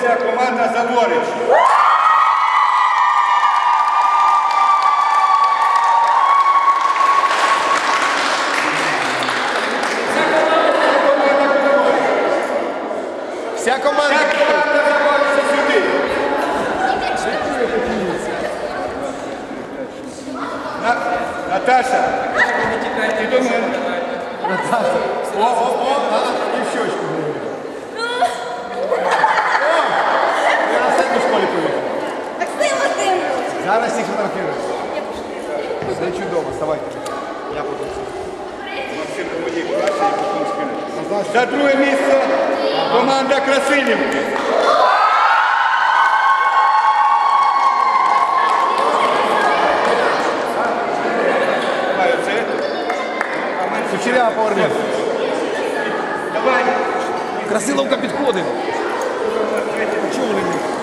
знаходиться команда Заворич. Вся команда. Вся команда знаходиться сюди. На- Наташа, ти до мене. О, о, о, а, і в щочку. Зараз всіх фотографірую. Все чудово, вставайте. Я буду. Максим, помоги, краще, і потім скинеш. За друге місце команда Красилівки. Кучерява поверни. Давай. Красиловка підходить. Чого вони не?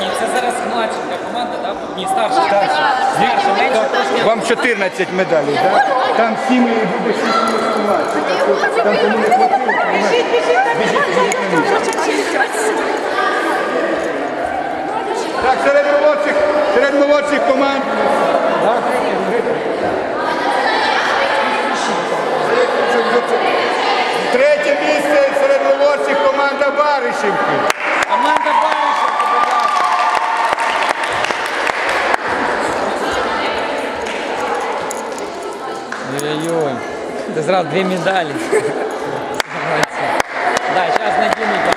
Ні, це зараз младшенька команда, да? Ні, старша. Старша, менше трошки. Вам 14 медалей, так? Там 7 і буде 6. Там кому не хватило, Біжіть, біжіть, біжіть, Так, серед молодших, серед молодших команд. Третє місце серед молодших команда Баришівки. Ой-ой-ой. Ти зразу дві медалі. Молодці. Да, зараз надіну там.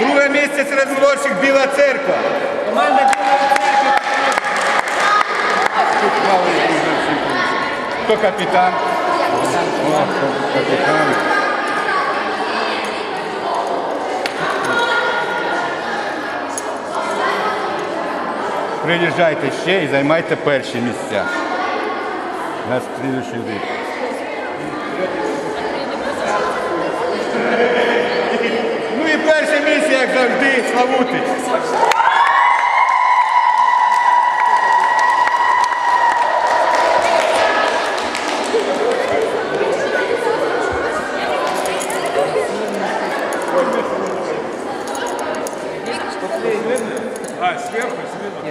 Друге місце серед молодших Біла Церква. Команда Білої церкви. Хто капітан? О, капітан. Приїжджайте ще і займайте перші місця. На слідуючий рік. Ну і перше місце, як завжди, Славутич. А, сверху, сверху.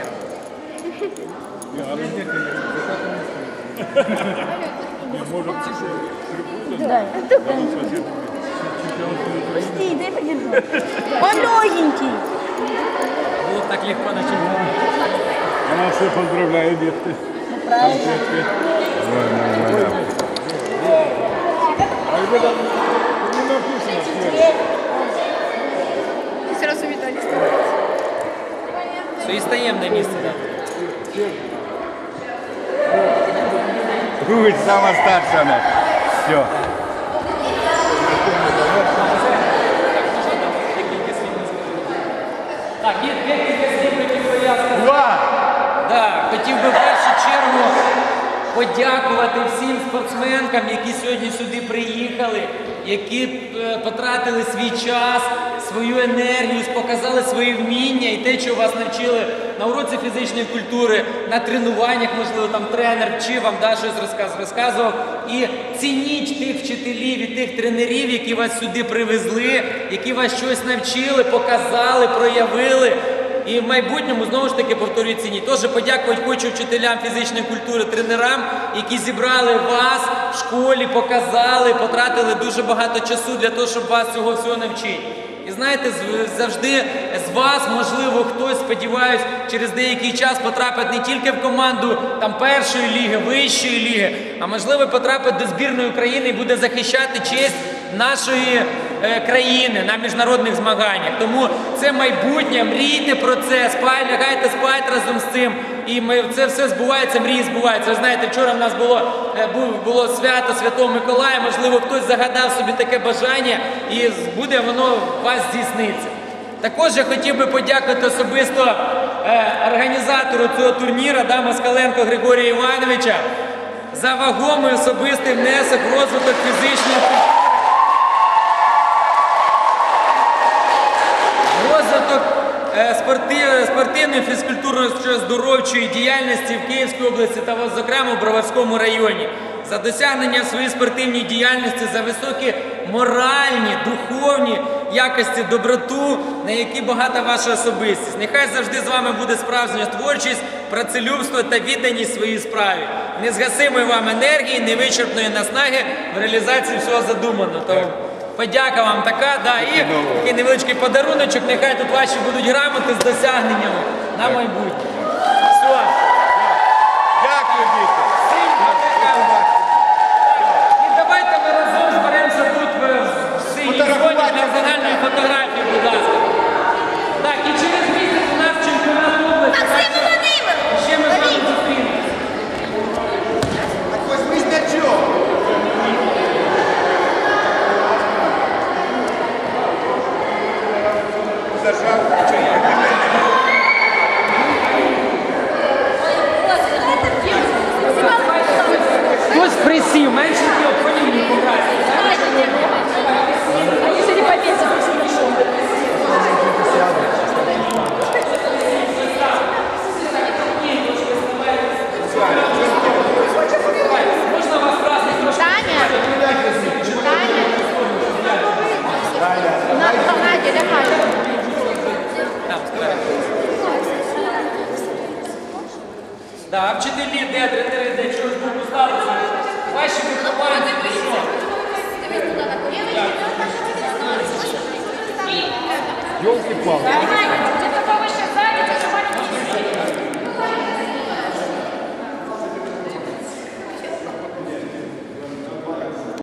Пусти, дай подержу. Он легенький. Б так легко на чемпіонаті. Она все поздравляет, детки. Ну, правильно. А ребята, не написано Стаємо на місце. Другий сама старша у нас. Все. Так, є декілька слів, які. Два. Да, хотів би в першу чергу подякувати всім спортсменкам, які сьогодні сюди приїхали, які е, потратили свій час, свою енергію, показали свої вміння і те, що вас навчили на уроці фізичної культури, на тренуваннях, можливо, там тренер вчив вам да, щось розказ, розказував. І цініть тих вчителів і тих тренерів, які вас сюди привезли, які вас щось навчили, показали, проявили. І в майбутньому знову ж таки повторюю ціні. Тож подякувати хочу вчителям фізичної культури, тренерам, які зібрали вас в школі, показали, потратили дуже багато часу для того, щоб вас цього всього навчити. Знаєте, завжди з вас, можливо, хтось, сподіваюсь, через деякий час потрапить не тільки в команду там першої ліги, вищої ліги, а можливо потрапить до збірної України і буде захищати честь нашої країни на міжнародних змаганнях. Тому це майбутнє, мрійте про це, спать, лягайте спать разом з цим. І ми це все збувається, мрії збуваються. Ви знаєте, вчора в нас було е, було свято Святого Миколая. Можливо, хтось загадав собі таке бажання, і буде воно вас здійсниться. Також я хотів би подякувати особисто е, організатору цього турніру да, Москаленко Григорія Івановича за вагомий особистий внесок розвиток фізичної культури. Розвиток е, спорти- спортивної фізкультурно-здоровчої діяльності в Київській області та, зокрема, в Броварському районі. За досягнення в своїй спортивній діяльності, за високі моральні, духовні якості, доброту, на які багата ваша особистість. Нехай завжди з вами буде справжня творчість, працелюбство та відданість своїй справі. Незгасимої вам енергії, невичерпної наснаги в реалізації всього задуманого. Подяка вам така, да, і такий невеличкий подаруночок, нехай тут ваші будуть грамоти з досягненнями на майбутнє. Все. Дякую, діти. І давайте ми разом зберемося тут в, в синій зоні для загальної фотографії, будь ласка. Так, і через місяць у нас чемпіонат області. Максим Володимирович! Ще ми з вами зустрінемося. Так ось ми значок. Зажав. Хтось присів, менше же не вас красить? Таня! Таня! Да, а вчителі, де тренери, де чогось ж був статусу? Ваші вихованці, ви що? Елки-палки.